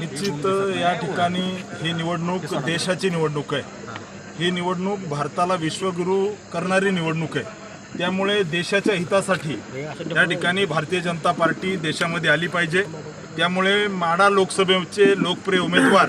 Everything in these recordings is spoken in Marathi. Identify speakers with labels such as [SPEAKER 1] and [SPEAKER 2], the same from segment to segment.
[SPEAKER 1] निश्चित या ठिकाणी ही निवडणूक देशाची निवडणूक आहे. ही निवडणूक भारताला विश्वगुरू करणारी निवडणूक आहे. त्यामुळे देशाच्या हितासाठी या ठिकाणी भारतीय जनता पार्टी देशामध्ये आली पाहिजे. त्यामुळे माडा लोकसभेचे लोकप्रिय उमेदवार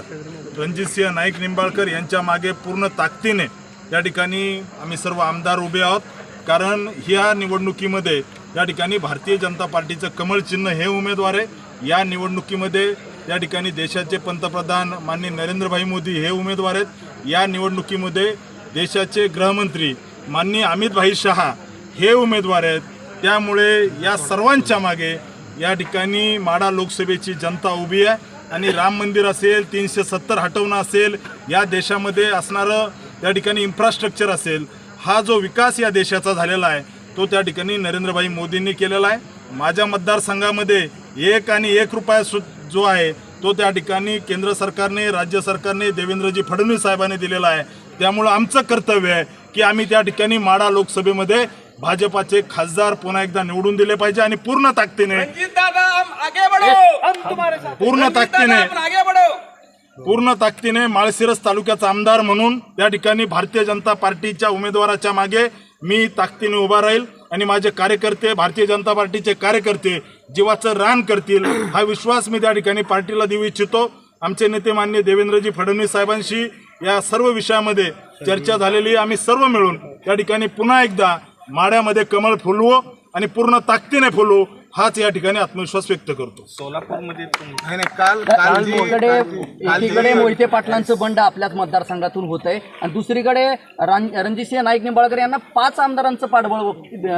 [SPEAKER 1] रणजितसिंह नाईक निंबाळकर यांच्या मागे पूर्ण ताकदीने या ठिकाणी आम्ही सर्व आमदार उभे आहोत. कारण ह्या निवडणुकीमध्ये या ठिकाणी भारतीय जनता पार्टीचं कमळ चिन्ह हे उमेदवार आहे. या निवडणुकीमध्ये या ठिकाणी देशाचे पंतप्रधान माननीय नरेंद्रभाई मोदी हे उमेदवार आहेत. या निवडणुकीमध्ये देशाचे गृहमंत्री माननीय अमितभाई शहा हे उमेदवार आहेत. त्यामुळे या सर्वांच्या मागे या ठिकाणी माडा लोकसभेची जनता उभी आहे आणि राम मंदिर असेल तीनशे सत्तर हटवणं असेल या देशामध्ये असणारं या ठिकाणी इन्फ्रास्ट्रक्चर असेल हा जो विकास या देशाचा झालेला आहे तो त्या ठिकाणी नरेंद्रभाई मोदींनी केलेला आहे. माझ्या मतदारसंघामध्ये एक आणि एक रुपया सु जो आहे तो त्या ठिकाणी केंद्र सरकारने राज्य सरकारने देवेंद्रजी फडणवीस साहेबांनी दिलेला आहे. त्यामुळं आमचं कर्तव्य आहे की आम्ही त्या ठिकाणी माडा लोकसभेमध्ये भाजपाचे खासदार पुन्हा एकदा निवडून दिले पाहिजे आणि पूर्ण ताकदीने
[SPEAKER 2] रंजीत दादा हम आगे बढ़ो! हम तुम्हारे साथ।
[SPEAKER 1] पूर्ण ताकदीने
[SPEAKER 2] आपण आगे बढ़ो!
[SPEAKER 1] पूर्ण ताकदीने माळशिरस तालुक्याचा आमदार म्हणून या ठिकाणी भारतीय जनता पार्टीच्या उमेदवाराच्या मागे मी ताकदीने उभा राहील. आणि माझे कार्यकर्ते भारतीय जनता पार्टीचे कार्यकर्ते जीवाचं रान करतील हा विश्वास मी त्या ठिकाणी पार्टीला देऊ इच्छितो. आमचे नेते मान्य देवेंद्रजी फडणवीस साहेबांशी या सर्व विषयामध्ये चर्चा झालेली आम्ही सर्व मिळून त्या ठिकाणी पुन्हा एकदा माड्यामध्ये कमळ फुलवू आणि पूर्ण ताकदीने फुलवू. हाच या ठिकाणी आत्मविश्वास व्यक्त करतो.
[SPEAKER 3] सोलापूरमध्ये नाही नाही काल
[SPEAKER 4] तर
[SPEAKER 3] काल जी
[SPEAKER 4] एकीकडे
[SPEAKER 3] काल जी-
[SPEAKER 4] एकीकडे मोहिते पाटलांचं बंड आपल्याच मतदारसंघातून होत आहे आणि दुसरीकडे रण- रणजितसिंह नाईक निंबाळकर यांना पाच आमदारांचं पाठबळ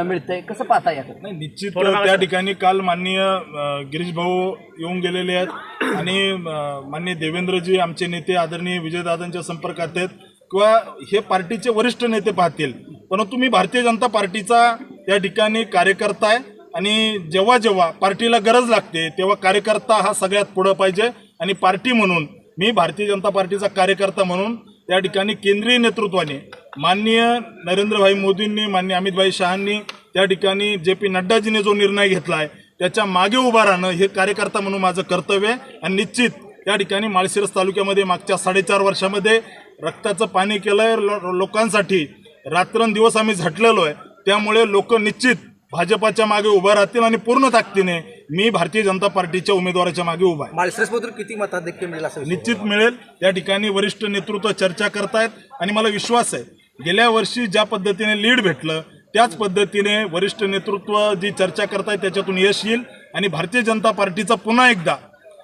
[SPEAKER 4] मिळतंय. कसं पाहता याकडे
[SPEAKER 1] नाही निश्चित त्या ठिकाणी काल माननीय अ, गिरीश भाऊ येऊन गेलेले आहेत. आणि अ, माननीय देवेंद्रजी आमचे नेते आदरणीय विजयदादांच्या संपर्कात आहेत. किंवा हे पार्टीचे वरिष्ठ नेते पाहतील. परंतु मी भारतीय जनता पार्टीचा या ठिकाणी कार्यकर्ता आहे. आणि जेव्हा जेव्हा पार्टीला गरज लागते तेव्हा कार्यकर्ता हा सगळ्यात पुढं पाहिजे. आणि पार्टी म्हणून मी भारतीय जनता पार्टीचा कार्यकर्ता म्हणून त्या ठिकाणी केंद्रीय नेतृत्वाने माननीय नरेंद्रभाई मोदींनी माननीय अमितभाई शहांनी त्या ठिकाणी जे पी नड्डाजीने जो निर्णय घेतला आहे त्याच्यामागे उभा राहणं हे कार्यकर्ता म्हणून माझं कर्तव्य आहे. आणि निश्चित त्या ठिकाणी माळशिरस तालुक्यामध्ये मागच्या साडेचार वर्षामध्ये रक्ताचं पाणी केलंय. लो- लोकांसाठी रात्रंदिवस आम्ही झटलेलो आहे. त्यामुळे लोक निश्चित भाजपाच्या मागे उभं राहतील आणि पूर्ण ताकदीने मी भारतीय जनता पार्टीच्या उमेदवाराच्या मागे उभा आहे.
[SPEAKER 3] माळशिरसमधून किती मताधिक्य मिळेल असं
[SPEAKER 1] निश्चित मिळेल. त्या ठिकाणी वरिष्ठ नेतृत्व चर्चा करतायत आणि मला विश्वास आहे गेल्या वर्षी ज्या पद्धतीने लीड भेटलं त्याच पद्धतीने वरिष्ठ नेतृत्व जी चर्चा करतायत त्याच्यातून यश येईल. आणि भारतीय जनता पार्टीचा पुन्हा एकदा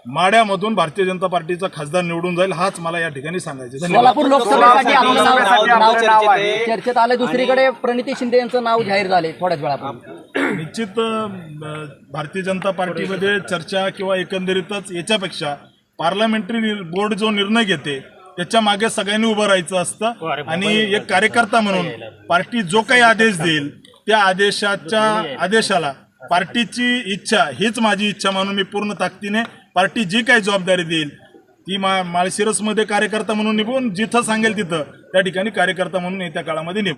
[SPEAKER 1] माड्यामधून भारतीय जनता पार्टीचा खासदार निवडून जाईल हाच मला या ठिकाणी सांगायचं
[SPEAKER 4] सोलापूर लोकसभेसाठी आपलं नाव-.
[SPEAKER 3] चर्चेत
[SPEAKER 4] आलं. दुसरीकडे प्रणिती शिंदे यांचं नाव जाहीर झाले थोड्याच वेळापूर्वी.
[SPEAKER 1] निश्चित भारतीय जनता पार्टीमध्ये चर्चा किंवा एकंदरीतच याच्यापेक्षा पार्लमेंटरी बोर्ड जो निर्णय घेते त्याच्यामागे सगळ्यांनी उभं राहायचं असतं. आणि एक कार्यकर्ता म्हणून पार्टी जो काही आदेश देईल त्या आदेशाच्या आदेशाला पार्टीची इच्छा हीच माझी इच्छा म्हणून मी पूर्ण ताकदीने पार्टी जी काही जबाबदारी देईल ती मा माळशिरसमध्ये कार्यकर्ता म्हणून निभून जिथं सांगेल तिथं त्या ठिकाणी कार्यकर्ता म्हणून येत्या काळामध्ये निभू.